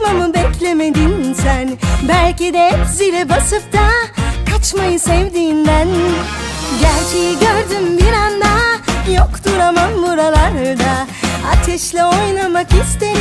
Kaçmamı beklemedin sen? Belki de zile basıp da Kaçmayı sevdiğinden. Gerçeği gördüm bir anda Yok duramam buralarda. Ateşle oynamak isterim.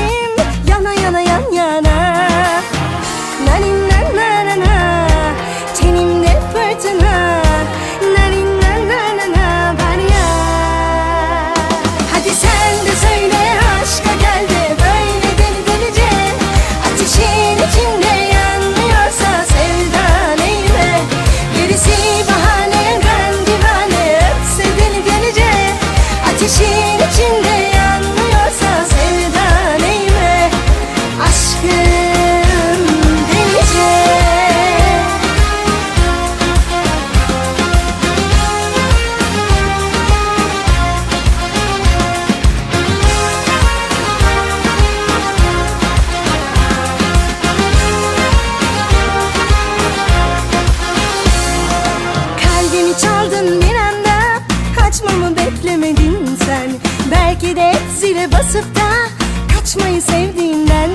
hareket et zile basıp da Kaçmayı sevdiğinden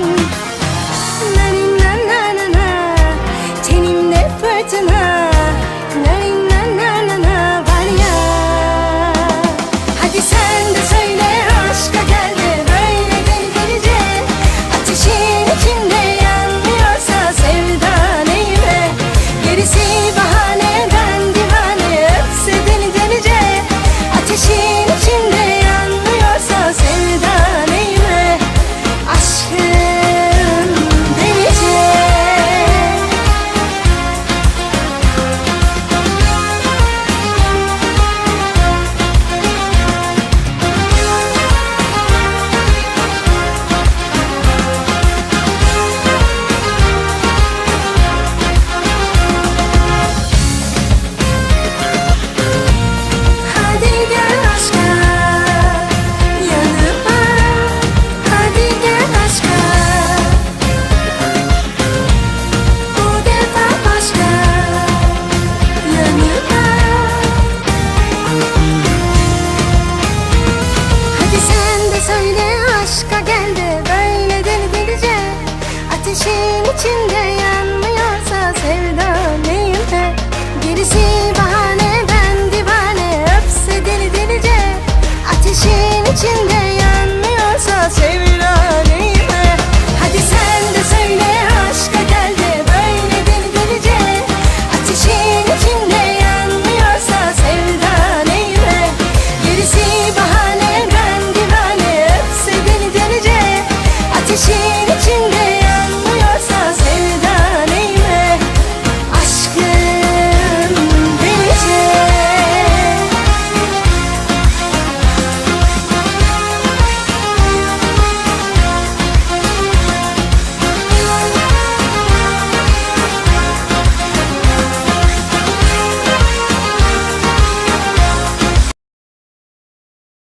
geldi böyle deli delice. Ateşin içinde